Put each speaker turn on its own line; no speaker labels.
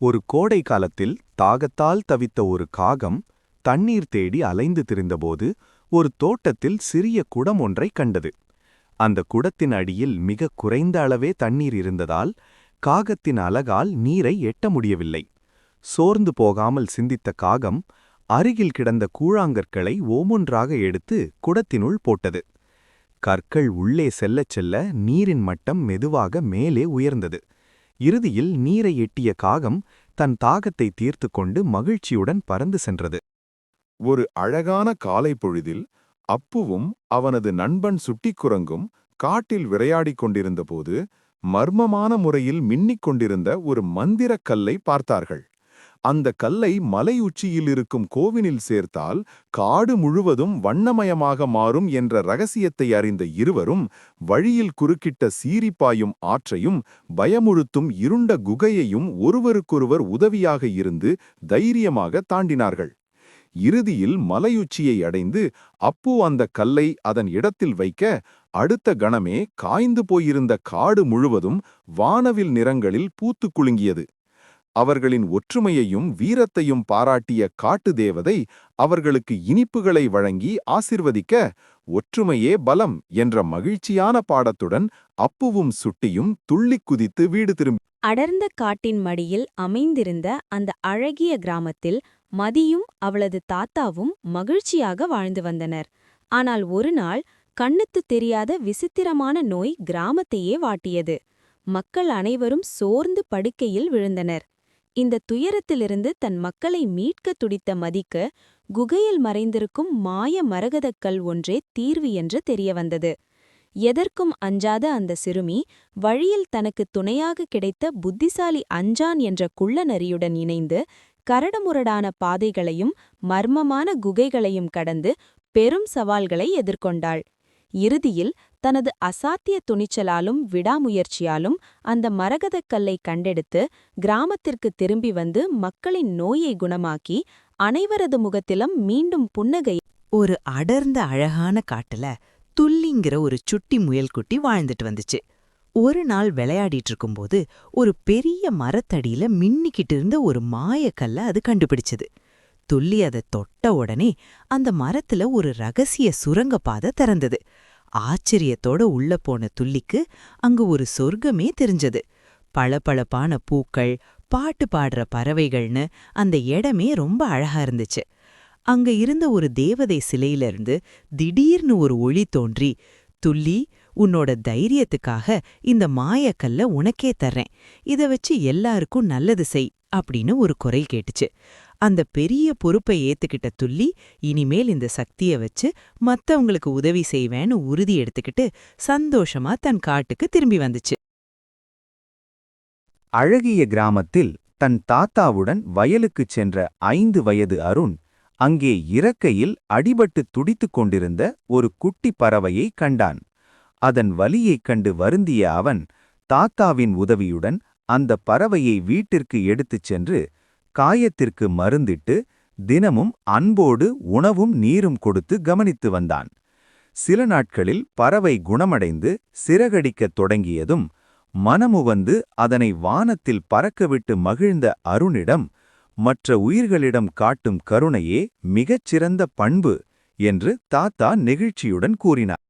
ஒரு கோடை காலத்தில் தாகத்தால் தவித்த ஒரு காகம் தண்ணீர் தேடி அலைந்து திரிந்தபோது ஒரு தோட்டத்தில் சிறிய குடம் ஒன்றைக் கண்டது. அந்த குடத்தின் அடியில் மிக குறைந்த அளவே தண்ணீர் இருந்ததால் காகத்தின் அலகால் நீரை எட்ட முடியவில்லை. சோர்ந்து போகாமல் சிந்தித்த காகம் அருகில் கிடந்த கூழாங்கற்களை ஒவ்வொன்றாக எடுத்து குடத்தினுள் போட்டது. கற்கள் உள்ளே செல்லச் செல்ல நீரின் மட்டம் மெதுவாக மேலே உயர்ந்தது. இறுதியில் நீரை எட்டிய காகம் தன் தாகத்தை தீர்த்து கொண்டு மகிழ்ச்சியுடன் பறந்து சென்றது.
ஒரு அழகான காலை பொழுதில் அப்புவும் அவனது நண்பன் சுட்டிக்குரங்கும் காட்டில் விளையாடிக் கொண்டிருந்தபோது மர்மமான முறையில் மின்னிக் கொண்டிருந்த ஒரு மந்திரக் கல்லை பார்த்தார்கள். அந்த கல்லை மலை உச்சியில் இருக்கும் கோவினில் சேர்த்தால் காடு முழுவதும் வண்ணமயமாக மாறும் என்ற ரகசியத்தை அறிந்த இருவரும் வழியில் குறுக்கிட்ட சீரிப்பாயும் ஆற்றையும் பயமுழுத்தும் இருண்ட குகையையும் ஒருவருக்கொருவர் உதவியாக இருந்து தைரியமாக தாண்டினார்கள். இறுதியில் மலையுச்சியை அடைந்து அப்பு அந்த கல்லை அதன் இடத்தில் வைக்க அடுத்த கணமே காய்ந்து போயிருந்த காடு முழுவதும் வானவில் நிறங்களில் பூத்து குலுங்கியது. அவர்களின் ஒற்றுமையையும் வீரத்தையும் பாராட்டிய காட்டு தேவதை அவர்களுக்கு இனிப்புகளை வழங்கி ஆசிர்வதிக்க ஒற்றுமையே பலம் என்ற மகிழ்ச்சியான பாடத்துடன் அப்புவும் சுட்டியும் துள்ளிக் குதித்து வீடு திரும்பி
அடர்ந்த காட்டின் மடியில் அமைந்திருந்த அந்த அழகிய கிராமத்தில் மதியும் அவளது தாத்தாவும் மகிழ்ச்சியாக வாழ்ந்து வந்தனர். ஆனால் ஒரு நாள் கண்ணுக்குத் தெரியாத விசித்திரமான நோய் கிராமத்தையே வாட்டியது. மக்கள் அனைவரும் சோர்ந்து படுக்கையில் விழுந்தனர். இந்த துயரத்திலிருந்து தன் மக்களை மீட்க துடித்த மதிக்கு குகையில் மறைந்திருக்கும் மாய மரகதக்கல் ஒன்றே தீர்வு என்று தெரியவந்தது. எதற்கும் அஞ்சாத அந்த சிறுமி வழியில் தனக்கு துணையாக கிடைத்த புத்திசாலி அஞ்சான் என்ற குள்ளநரியுடன் இணைந்து கரடுமுரடான பாதைகளையும் மர்மமான குகைகளையும் கடந்து பெரும் சவால்களை எதிர்கொண்டாள். இறுதியில் தனது அசாத்திய துணிச்சலாலும் விடாமுயற்சியாலும் அந்த மரகதக்கல்லை கண்டெடுத்து கிராமத்திற்கு திரும்பி வந்து மக்களின் நோயை குணமாக்கி அனைவரது முகத்திலும் மீண்டும் புன்னகை
ஒரு அடர்ந்த அழகான காட்டுல துல்லிங்கிற ஒரு சுட்டி முயல்குட்டி வாழ்ந்துட்டு வந்துச்சு. ஒரு நாள் விளையாடிட்டு இருக்கும்போது ஒரு பெரிய மரத்தடியில மின்னிக்கிட்டு இருந்த ஒரு மாயக்கல்ல அது கண்டுபிடிச்சது. துள்ளி அதை தொட்ட உடனே அந்த மரத்துல ஒரு ரகசிய சுரங்கப்பாதை திறந்தது. ஆச்சரியத்தோட உள்ள போன துள்ளிக்கு அங்கு ஒரு சொர்க்கமே தெரிஞ்சது. பளபளப்பான பூக்கள் பாட்டு பாடுற பறவைகள்னு அந்த இடமே ரொம்ப அழகா இருந்துச்சு. அங்க இருந்த ஒரு தேவதை சிலையிலிருந்து திடீர்னு ஒரு ஒளி தோன்றி துள்ளி உன்னோட தைரியத்துக்காக இந்த மாயக்கல்ல உனக்கே தர்றேன். இத வச்சு எல்லாருக்கும் நல்லது செய் அப்படின்னு ஒரு குரல் கேட்டுச்சு. அந்த பெரிய பொறுப்பை ஏத்துக்கிட்ட துள்ளி இனிமேல் இந்த சக்திய வச்சு மத்தவங்களுக்கு உதவி செய்வேன்னு உறுதி எடுத்துக்கிட்டு சந்தோஷமா தன் காட்டுக்கு திரும்பி வந்துச்சு.
அழகிய கிராமத்தில் தன் தாத்தாவுடன் வயலுக்குச் சென்ற ஐந்து வயது அருண் அங்கே இறக்கையில் அடிபட்டு துடித்துக் கொண்டிருந்த ஒரு குட்டி பறவையை கண்டான். அதன் வலியைக் கண்டு வருந்திய அவன் தாத்தாவின் உதவியுடன் அந்த பறவையை வீட்டிற்கு எடுத்துச் சென்று காயத்திற்கு மருந்திட்டு தினமும் அன்போடு உணவும் நீரும் கொடுத்து கவனித்து வந்தான். சில நாட்களில் பறவை குணமடைந்து சிறகடிக்கத் தொடங்கியதும் மனமுவந்து அதனை வானத்தில் பறக்கவிட்டு மகிழ்ந்த அருணிடம் மற்ற உயிர்களிடம் காட்டும் கருணையே மிகச் சிறந்த பண்பு என்று தாத்தா நெகிழ்ச்சியுடன் கூறினார்.